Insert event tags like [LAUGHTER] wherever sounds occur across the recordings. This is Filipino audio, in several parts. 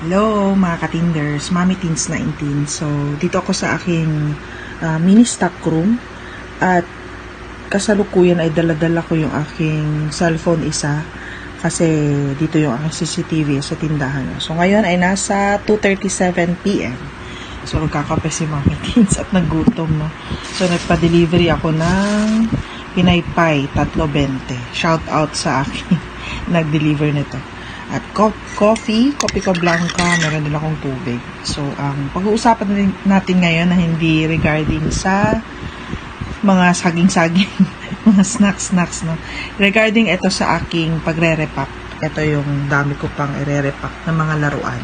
Hello mga katinders, Mami Teens 19. So, dito ako sa aking ah, mini stock room at kasalukuyan ay daladala ko yung aking cellphone isa kasi dito yung aking CCTV sa tindahan. So, ngayon ay nasa 2.37pm. So, nagkakape si Mami Teens at nagutom, no? So, nagpa-delivery ako ng Pinay Pie, 3.20. Shout out sa aking [LAUGHS] nag-deliver nito. At co- coffee, coffee ko blanca, meron din akong tubig. So, ang pag-uusapan natin- natin ngayon na hindi regarding sa mga saging-saging, [LAUGHS] mga snacks-snacks, no? Regarding ito sa aking pagre-repack, ito yung dami ko pang ire-repack ng mga laruan.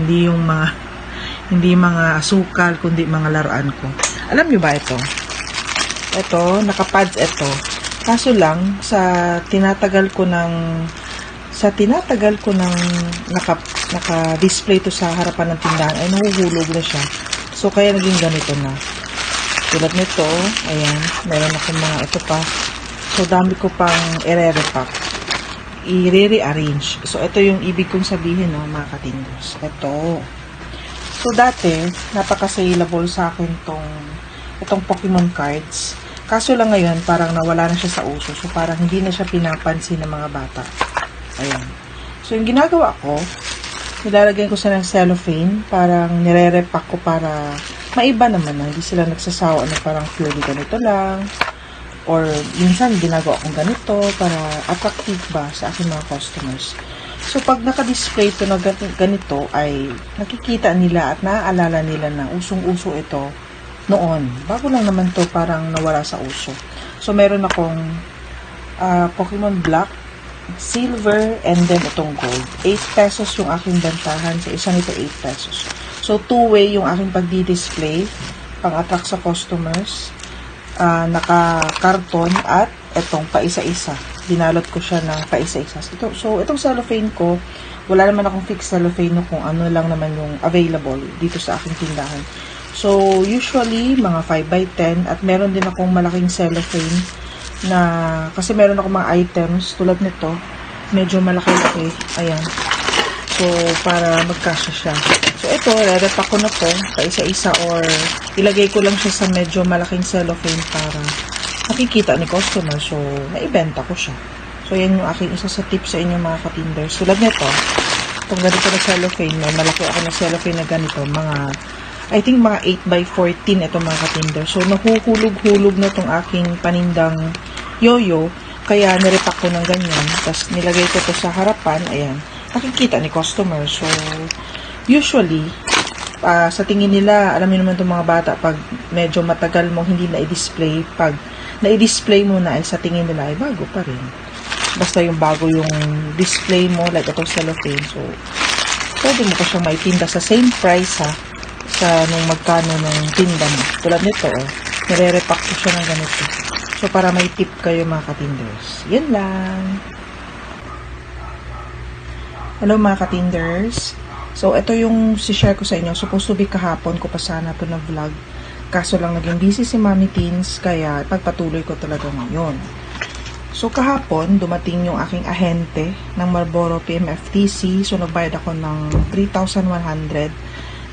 Hindi yung mga, [LAUGHS] hindi mga asukal, kundi mga laruan ko. Alam nyo ba ito? Ito, nakapads ito. Kaso lang, sa tinatagal ko ng sa tinatagal ko ng naka, naka-display to sa harapan ng tindahan ay nahuhulog na siya. So, kaya naging ganito na. Tulad nito, ayan, meron akong mga ito pa. So, dami ko pang ire-repack. I-rearrange. So, ito yung ibig kong sabihin, no, mga katingos. Ito. So, dati, napaka-saleable sa akin tong, itong Pokemon cards. Kaso lang ngayon, parang nawala na siya sa uso. So, parang hindi na siya pinapansin ng mga bata. Ayan. So, yung ginagawa ko, nilalagyan ko sila ng cellophane, parang nire-repack ko para maiba naman na, hindi sila nagsasawa na parang purely ganito lang. Or, minsan, ginagawa kong ganito para attractive ba sa aking mga customers. So, pag naka-display ito na gan- ganito, ay nakikita nila at naaalala nila na usong-uso ito noon. Bago lang naman to parang nawala sa uso. So, meron akong ah, Pokemon Black, silver, and then itong gold. 8 pesos yung aking bentahan. Sa isa nito, 8 pesos. So, two-way yung aking pagdi-display, pang-attract sa customers, ah, naka-karton, at itong paisa-isa. Binalot ko siya ng paisa-isa. Ito, so, itong cellophane ko, wala naman akong fixed cellophane no kung ano lang naman yung available dito sa aking tindahan. So, usually, mga 5x10, at meron din akong malaking cellophane na kasi meron ako mga items tulad nito. Medyo malaki-laki ayan. So para magkasya siya. So ito rerepack ko na to. Isa-isa or ilagay ko lang siya sa medyo malaking cellophane para makikita ni customer. So naibenta ko siya. So yan yung aking isa sa tips sa inyo mga katinders. Tulad nito itong ganito na cellophane may malaki ako na cellophane na ganito mga I think mga 8x14 ito mga katinder. So, nahuhulog-hulog na itong aking panindang yoyo. Kaya, nirepack ko ng ganyan. Tapos, nilagay ko to sa harapan. Ayan. Nakikita ni customer. So, usually, ah, sa tingin nila, alam niyo naman itong mga bata, pag medyo matagal mo hindi na i-display, pag na-i-display mo na, ay sa tingin nila, ay bago pa rin. Basta yung bago yung display mo, like itong cellophane. So, pwede mo ko siyang maitinda sa same price ha sa nung magkano ng tinda mo. Tulad nito, oh, nire-repack ko siya ng ganito. So, para may tip kayo mga katinders. Yan lang. Hello mga katinders. So, ito yung si-share ko sa inyo. Supposed to be kahapon ko pa sana ito na vlog. Kaso lang naging busy si Mami Teens, kaya pagpatuloy ko talaga ngayon. So, kahapon, dumating yung aking ahente ng Marlboro PMFTC. So, nagbayad ako ng 3,100.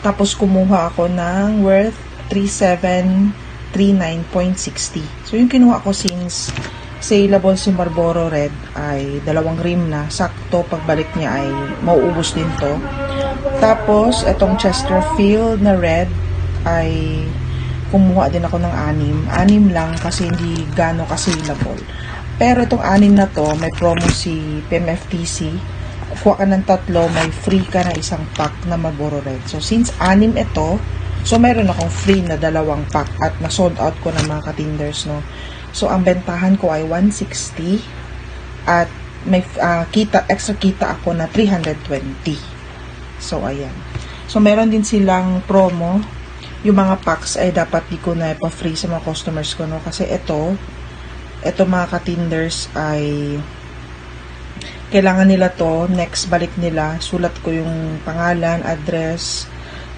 Tapos, kumuha ako ng worth 3,739.60. So, yung kinuha ko since saleable si Marlboro Red ay dalawang rim na. Sakto, pagbalik niya ay mauubos din to. Tapos, itong Chesterfield na red ay kumuha din ako ng anim. Anim lang kasi hindi gano ka-saleable. Pero itong anim na to, may promo si PMFTC. Kuha ka ng tatlo, may free ka na isang pack na Marlboro Red. So, since anim ito, so meron akong free na dalawang pack at na-sold out ko ng mga katinders, no. So, ang bentahan ko ay 160 at may ah, kita, extra kita ako na 320. So, ayan. So, meron din silang promo. Yung mga packs ay dapat di ko na pa-free sa mga customers ko, no. Kasi ito, ito mga katinders ay kailangan nila to next balik nila sulat ko yung pangalan address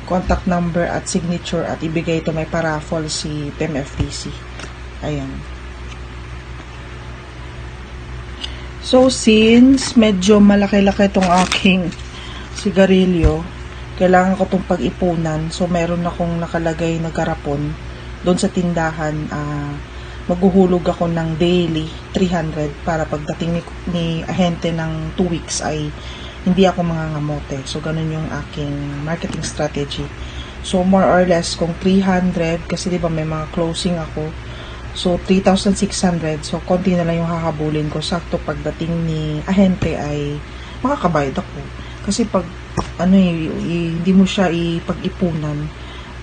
contact number at signature at ibigay ito may paraffle si PMFTC ayan so since medyo malaki-laki itong aking sigarilyo kailangan ko itong pag-ipunan. So, meron akong nakalagay na garapon doon sa tindahan. ah maghuhulog ako ng daily 300 para pagdating ni, ni ahente ng 2 weeks ay hindi ako mangangamote. So, ganun yung aking marketing strategy. So, more or less, kung 300, kasi di ba may mga closing ako, so 3,600, so konti na lang yung hahabulin ko. Sakto pagdating ni ahente ay makakabayad ako. Kasi pag, ano eh, hindi mo siya ipag-ipunan,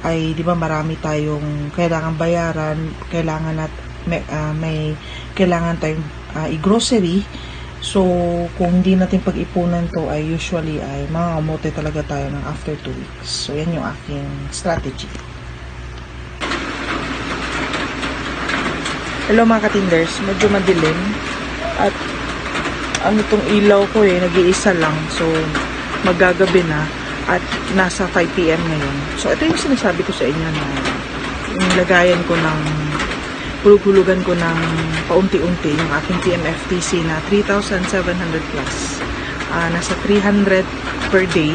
ay di ba marami tayong kailangan bayaran, kailangan at may, ah, may kailangan tayong ah, i-grocery. So, kung hindi natin pag-ipunan to ay usually ay mangangamote talaga tayo ng after 2 weeks. So, yan yung aking strategy. Hello mga katinders, medyo madilim at ano tong ilaw ko eh, nag-iisa lang. So, magagabi na at nasa 5pm ngayon. So, ito yung sinasabi ko sa inyo na yung lagayan ko ng hulug-hulugan ko ng paunti-unti yung aking TMFTC na 3,700 plus. Ah, nasa 300 per day.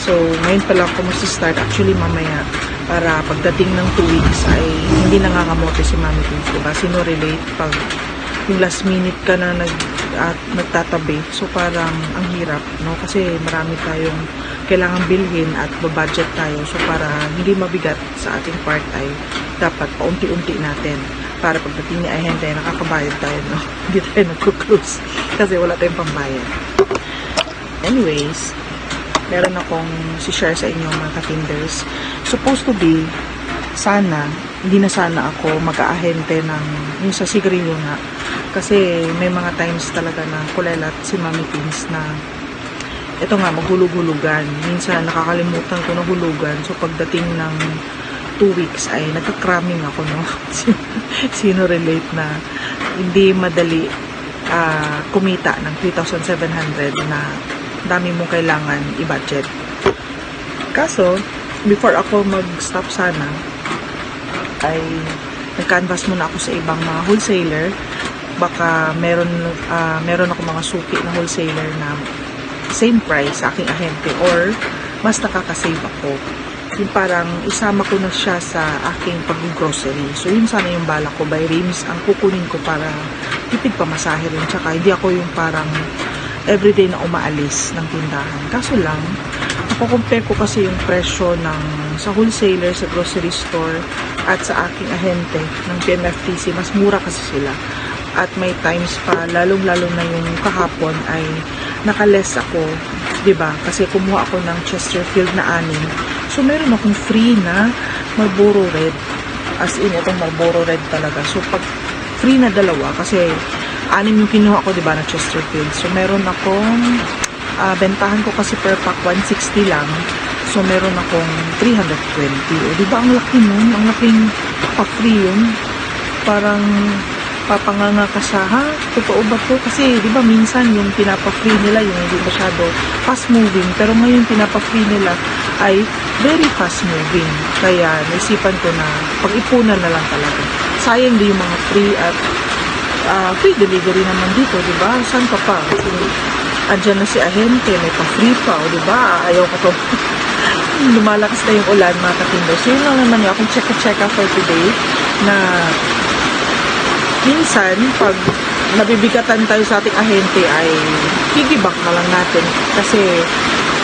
So, ngayon pa lang ako start Actually, mamaya, para pagdating ng 2 weeks ay hindi nangangamote si Mami Pins. Diba? Sino relate pag yung last minute ka na nag, at nagtatabi. So, parang ang hirap, no? Kasi marami tayong kailangan bilhin at budget tayo. So, para hindi mabigat sa ating part ay dapat paunti-unti natin para pagdating ni ahente, nakakabayad tayo, no? [LAUGHS] Hindi tayo nagko-cruise kasi wala tayong pambayad. Anyways, meron akong si-share sa inyo mga katinders. Supposed to be, sana, hindi na sana ako mag-aahente ng yung sa sigarilyo nga. Kasi may mga times talaga na kulelat si Mami Pins na ito nga, maghulug-hulugan. Minsan, nakakalimutan ko na hulugan. So, pagdating ng 2 weeks ay nagka-cramming ako, no? [LAUGHS] Sino relate na hindi madali ah, kumita ng 3,700 na dami mong kailangan i-budget. Kaso, before ako mag-stop sana, ay nag-canvas muna ako sa ibang mga wholesaler. Baka meron, ah, meron ako mga suki na wholesaler na same price sa aking ahente or mas nakakasave ako. Yung parang isama ko na siya sa aking pag-grocery. So, yun sana yung bala ko by rims ang kukunin ko para tipid pamasahe rin. Tsaka hindi ako yung parang everyday na umaalis ng tindahan. Kaso lang, nakukompare ko kasi yung presyo ng sa wholesaler, sa grocery store, at sa aking ahente ng PMFTC. Mas mura kasi sila. At may times pa, lalong-lalo na yung kahapon ay nakaless ako, ba? Kasi kumuha ako ng Chesterfield na anim. So meron akong free na Marlboro Red. As in itong Marlboro Red talaga. So pag free na dalawa kasi anim yung kinuha ko, 'di ba, na Chesterfield. So meron akong ah, bentahan ko kasi per pack 160 lang. So meron akong 320. O 'di ba ang laki nun? Ang laking pa-free yun. Parang papanganga ka siya, ha? Totoo ba to? Kasi, di ba, minsan yung pinapa-free nila, yung hindi masyado fast-moving. Pero ngayon, pinapa-free nila ay very fast-moving. Kaya, naisipan ko na pag-ipunan na lang talaga. Sayang din yung mga free at ah, free delivery naman dito, di ba? Saan ka pa? Kasi, andyan na si ahente, may pa-free pa, o di ba? Ayaw ko to. [LAUGHS] Lumalakas na yung ulan, mga katindo. So, yun lang naman yung akong check-a-check for today na minsan, pag nabibigatan tayo sa ating ahente ay piggyback na lang natin. Kasi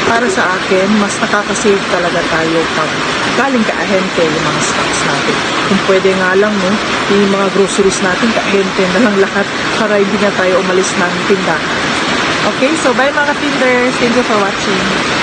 para sa akin, mas nakakasave talaga tayo pag galing ka ahente yung mga stocks natin. Kung pwede nga lang, no, yung mga groceries natin, ka ahente na lang lahat para hindi na tayo umalis ng tindahan. Okay, so bye mga tinders. Thank you for watching.